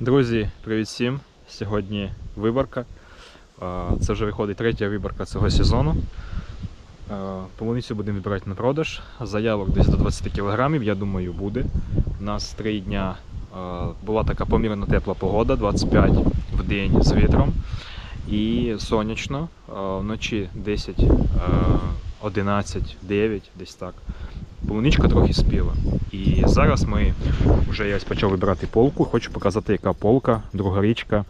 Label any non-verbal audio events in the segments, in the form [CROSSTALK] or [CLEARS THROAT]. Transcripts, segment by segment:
Друзі, привіт всім! Сьогодні виборка. Це вже виходить третя виборка цього сезону. Полуницю будемо вибирати на продаж. Заявок десь до 20 кг, я думаю, буде. У нас три дня була така помірно тепла погода, 25 в день з вітром. І сонячно. Вночі 10, 11, 9, десь так. Полуничка трохи спіла. І зараз ми вже я почав вибирати полку. Хочу показати, яка полка, друга річка е,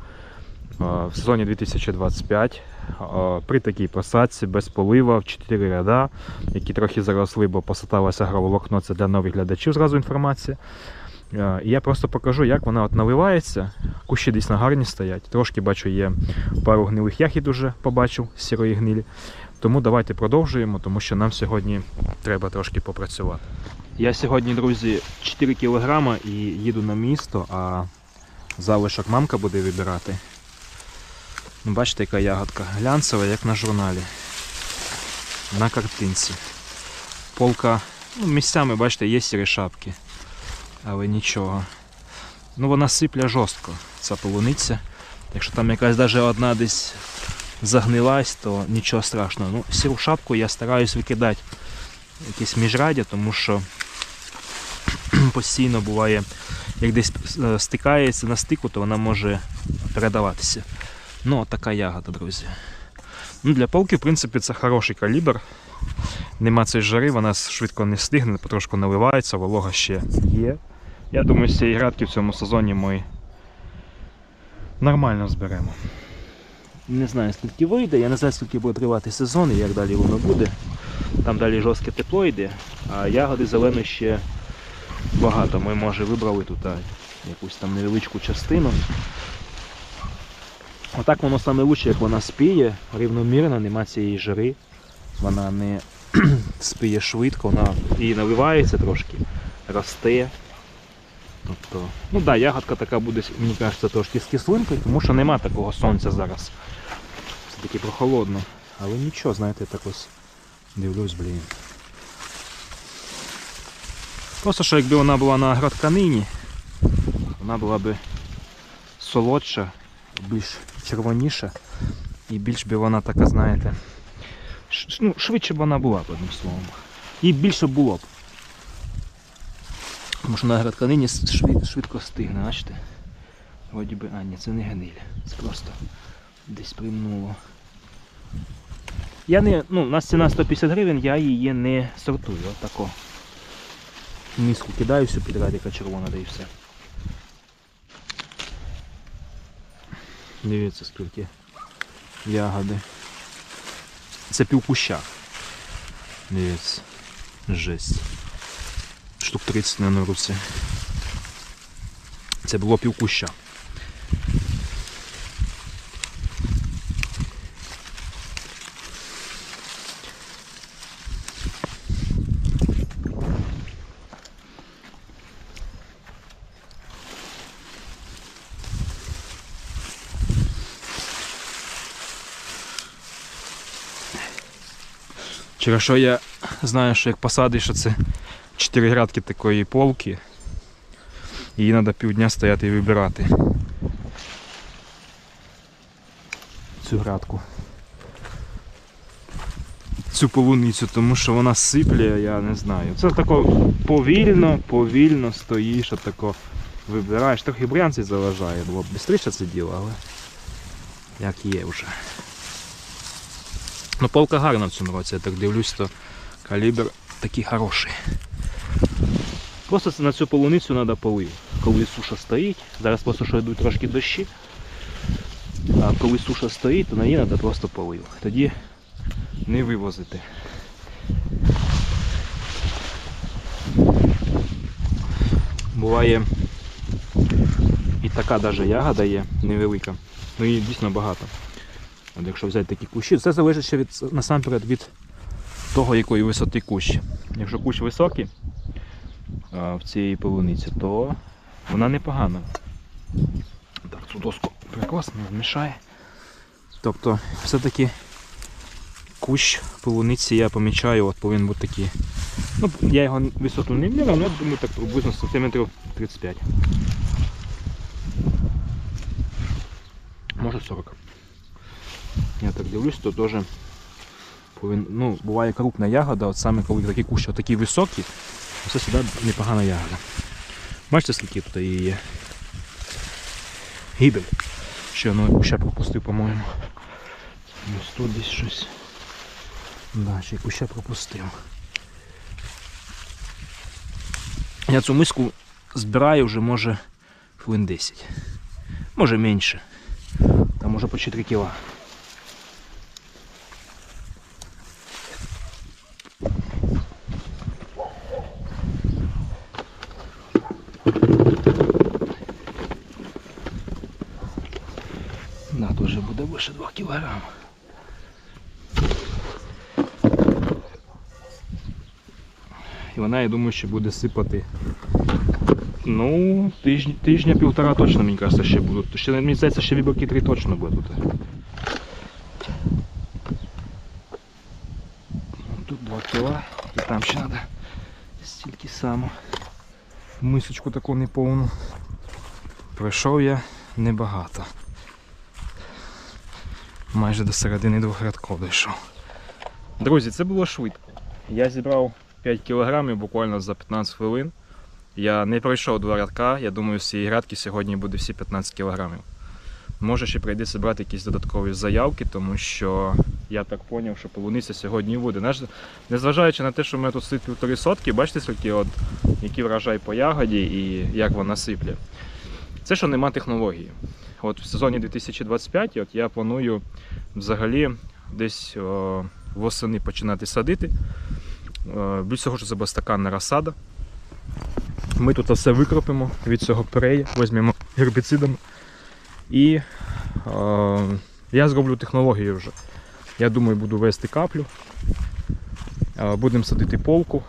в сезоні 2025. Е, При такій посадці без полива в 4 ряда, які трохи заросли, бо посадалося агроволокно. Це для нових глядачів зразу інформація. Е, І я просто покажу, як вона от наливається. Кущі дійсно гарні стоять. Трошки бачу, є пару гнилих ягід уже побачив сірої гнилі. Тому давайте продовжуємо, тому що нам сьогодні треба трошки попрацювати. Я сьогодні, друзі, 4 кг і їду на місто, а залишок мамка буде вибирати. Ну, бачите, яка ягодка глянцева, як на журналі. На картинці. Полка, ну, місцями, бачите, є сірі шапки. Але нічого. Ну вона сипля жорстко, ця полуниця. Якщо там якась навіть одна десь загнилась, то нічого страшного. Ну, сіру шапку я стараюсь викидати якісь міжрадя, тому що [CLEARS THROAT] постійно буває, як десь е, стикається на стику, то вона може передаватися. Ну, така ягода, друзі. Ну, для полки, в принципі, це хороший калібр. Нема цієї жари, вона швидко не стигне, потрошку наливається, волога ще є. Я думаю, з цієї градки в цьому сезоні ми нормально зберемо. Не знаю, скільки вийде, я не знаю, скільки буде тривати сезон і як далі воно буде. Там далі жорстке тепло йде, а ягоди зелені ще багато. Ми, може, вибрали тут якусь там невеличку частину. Отак воно саме лучше, як вона спіє, рівномірно, нема цієї жари. Вона не [CLEARS THROAT] спіє швидко, вона і наливається трошки, росте. Тобто, ну так, да, ягодка така буде, мені кажеться, трошки з кислинкою, тому що нема такого сонця зараз. Все-таки прохолодно. Але нічого, знаєте, так ось дивлюсь, блін. Просто що якби вона була на агротканині, вона була би солодша, більш червоніша і більш би вона така, знаєте, ну, швидше б вона була одним словом. І більше було б. Тому що на агротканині швидко стигне, бачите? Вроді би, а ні, це не гниль, це просто десь примнуло. Я не, ну, у нас ціна 150 гривень, я її не сортую, отако. Миску кидаю всю підряд, яка червона, да і все. Дивіться скільки ягоди. Це півкуща. Дивіться. Жесть. Штук 30 на руці. Це було півкуща. Через що я знаю, що як посадиш оце 4 градки такої полки, її треба півдня стояти і вибирати. Цю градку. Цю полуницю, тому що вона сипле, я не знаю. Це тако повільно, повільно стоїш, отако вибираєш. Трохи брянці заважає, було б швидше це діло, але як є вже. Ну, полка гарна в цьому році, я так дивлюсь, то калібр такий хороший. Просто на цю полуницю треба полив. Коли суша стоїть, зараз просто що йдуть трошки дощі. А коли суша стоїть, то на ній треба просто полив. Тоді не вивозити. Буває і така даже ягода є невелика. Ну її дійсно багато. От якщо взяти такі кущі, це залежить ще від насамперед від того, якої висоти кущ. Якщо кущ високий в цій полуниці, то вона непогана. Так, цю доску прекрасно мішає. Тобто, все-таки кущ полуниці я помічаю, от повинен бути такий. Ну, я його висоту не міряв, але думаю, так приблизно сантиметрів 35. може 40. Я так дивлюсь, то теж повин... ну, буває крупна ягода, от саме коли такі кущі такі високі, це сюди непогана ягода. Бачите, скільки тут її є? Гібель. Ще одного куща пропустив, по-моєму. Ось тут десь щось. Да, ще куща пропустив. Я цю миску збираю вже може хвилин 10. Може менше. Там може по 4 кіла. Да, більше 2 кілограм. І вона, я думаю, що буде сипати. Ну, тижня, тижня півтора точно, мені кажеться, ще будуть. Ще, мені здається, ще виборки три точно буде тут. Тут 2 кіла, і там ще треба стільки само. Мисочку таку неповну. Пройшов я небагато. Майже до середини двох рядков дійшов. Друзі, це було швидко. Я зібрав 5 кілограмів буквально за 15 хвилин. Я не пройшов два рядка, я думаю, з цієї грядки сьогодні буде всі 15 кілограмів. Може ще прийдеться брати якісь додаткові заявки, тому що я так зрозумів, що полуниця сьогодні буде. Незважаючи на те, що ми тут сить півтори сотки, бачите, скільки от, який врожай по ягоді і як вона сипле. Це що нема технології. От в сезоні 2025 от я планую взагалі десь о, восени починати садити. Більш всього, що це буде стаканна розсада. Ми тут все викропимо від цього перея, візьмемо гербіцидами. І е, я зроблю технологію вже. Я думаю, буду вести каплю. Будемо садити полку.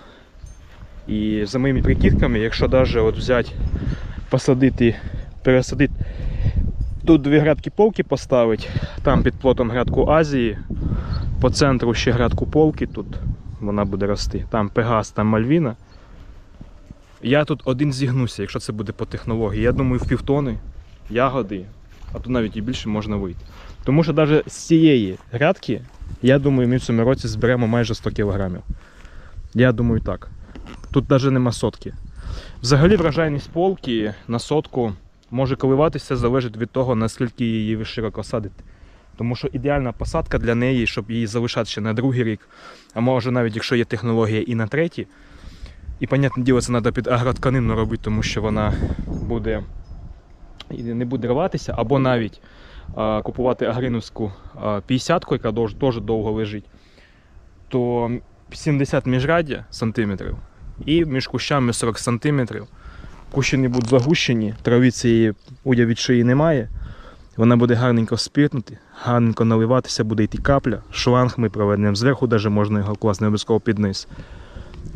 І за моїми прикидками, якщо навіть от взяти, посадити, пересадити, тут дві грядки полки поставити, там під плотом грядку Азії, по центру ще грядку полки, тут вона буде рости. Там Пегас, там Мальвіна. Я тут один зігнуся, якщо це буде по технології. Я думаю, в півтони ягоди, а то навіть і більше можна вийти. Тому що навіть з цієї грядки, я думаю, ми в цьому році зберемо майже 100 кілограмів. Я думаю так. Тут навіть нема сотки. Взагалі вражайність полки на сотку може коливатися, залежить від того, наскільки її широко садите. Тому що ідеальна посадка для неї, щоб її залишати ще на другий рік, а може навіть якщо є технологія і на третій. І, понятне діло, це треба під агротканину робити, тому що вона буде не буде рватися, або навіть а, купувати агриновську 50-ку, яка теж довго лежить, то 70 міжряддя сантиметрів і між кущами 40 сантиметрів. Кущі не будуть загущені, трави цієї що її немає. Вона буде гарненько спиртнути, гарненько наливатися, буде йти капля, шланг ми проведемо зверху, навіть можна його класти, обов'язково під низ.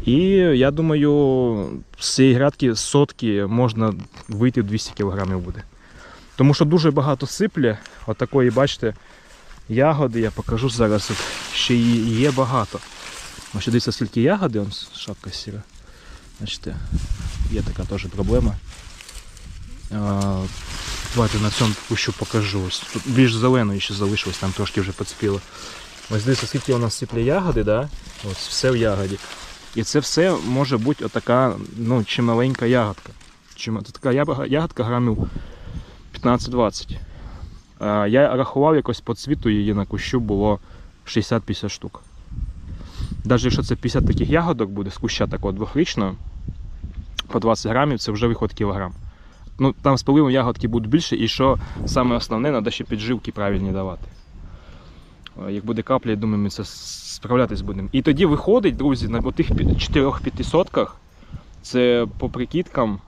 І я думаю, з цієї грядки сотки можна вийти 200 кг буде. Тому що дуже багато сипле, отакої, бачите, ягоди, я покажу зараз, ще її є багато. Ось дивіться, скільки ягоди, он шапка сіра. Бачите, є така теж проблема. Давайте на цьому кущу покажу. Ось тут більш зеленої ще залишилось, там трошки вже поцепіло. Ось дивіться, скільки у нас сипле ягоди, да? Ось все в ягоді. І це все може бути отака ну, чималенька ягодка. Чим, така ягодка грамів 15-20. Я рахував якось по цвіту її на кущу було 60-50 штук. Навіть якщо це 50 таких ягодок буде з куща такого двохрічного, по 20 грамів це вже виход кілограм. Ну, там з поливом ягодки будуть більше, і що саме основне, треба ще підживки правильні давати. Е, Як буде капля, я думаю, ми це справлятись будемо. І тоді виходить, друзі, на тих 4-5 сотках, це по прикидкам,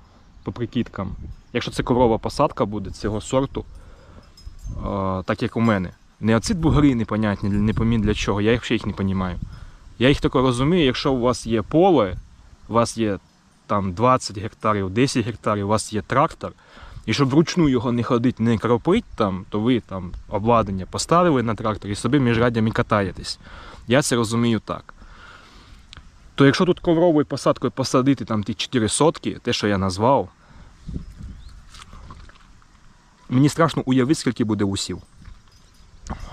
по прикидкам, якщо це коврова посадка буде цього сорту, е, так як у мене. Не оці бугри непонятні, не помін для чого, я їх ще їх не розумію. Я їх тільки розумію, якщо у вас є поле, у вас є там 20 гектарів, 10 гектарів, у вас є трактор, і щоб вручну його не ходити, не кропить там, то ви там обладнання поставили на трактор і собі між радями катаєтесь. Я це розумію так. То якщо тут ковровою посадкою посадити там ті 4 сотки, те, що я назвав, мені страшно уявити, скільки буде усів.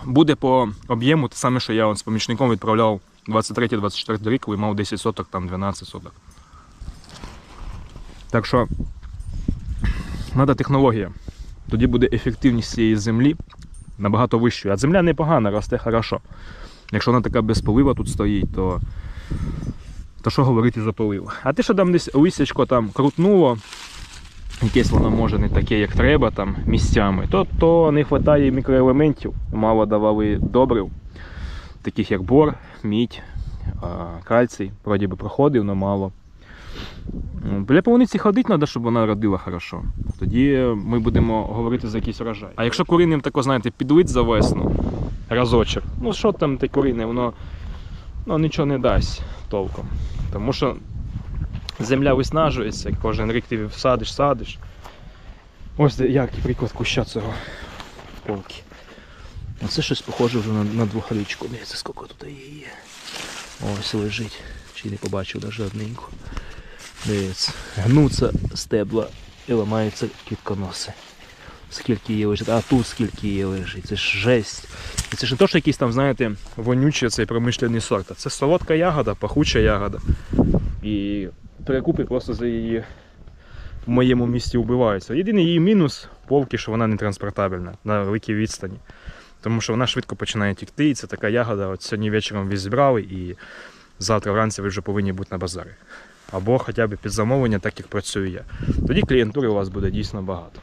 буде по об'єму те саме, що я з помічником відправляв 23-24 рік, коли мав 10 соток, там 12 соток. Так що треба технологія. Тоді буде ефективність цієї землі набагато вищою. А земля непогана, росте хорошо. Якщо вона така без полива тут стоїть, то, то що говорити за полив? А те, що там десь лисячко там крутнуло, якесь воно може не таке, як треба там місцями, то, то не вистачає мікроелементів, мало давали добрив, таких як бор, мідь, кальцій, вроді би проходив, але мало. Для полуниці ходити треба, щоб вона родила хорошо. Тоді ми будемо говорити за якийсь урожай. А якщо куриним тако, знаєте, підлить за весну разочок, ну що там те курине, воно ну, нічого не дасть толком. Тому що земля виснажується, кожен рік ти садиш, садиш. Ось де- приклад куща цього полки. Оце щось похоже вже на, на двохрічку. Дивіться, скільки тут її є. Ось лежить. Чи не побачив навіть одненьку. Дивіться, гнуться стебла і ламаються квітконоси. Скільки її лежить, а тут скільки її лежить. Це ж жесть. І це ж не то, що якийсь там, знаєте, вонючий цей промишлений сорт. Це солодка ягода, пахуча ягода. І перекупи просто за її в моєму місті вбиваються. Єдиний її мінус полки, що вона не транспортабельна на великій відстані. Тому що вона швидко починає тікти, і це така ягода. От сьогодні вечором зібрали, і завтра вранці ви вже повинні бути на базарі. Або хоча б під замовлення, так як працюю я. Тоді клієнтури у вас буде дійсно багато.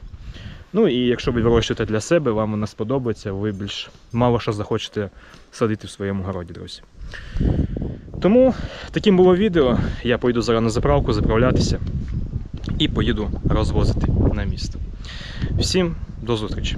Ну і якщо ви вирощуєте для себе, вам вона сподобається, ви більш мало що захочете садити в своєму городі, друзі. Тому таким було відео. Я поїду зараз на заправку заправлятися і поїду розвозити на місто. Всім до зустрічі!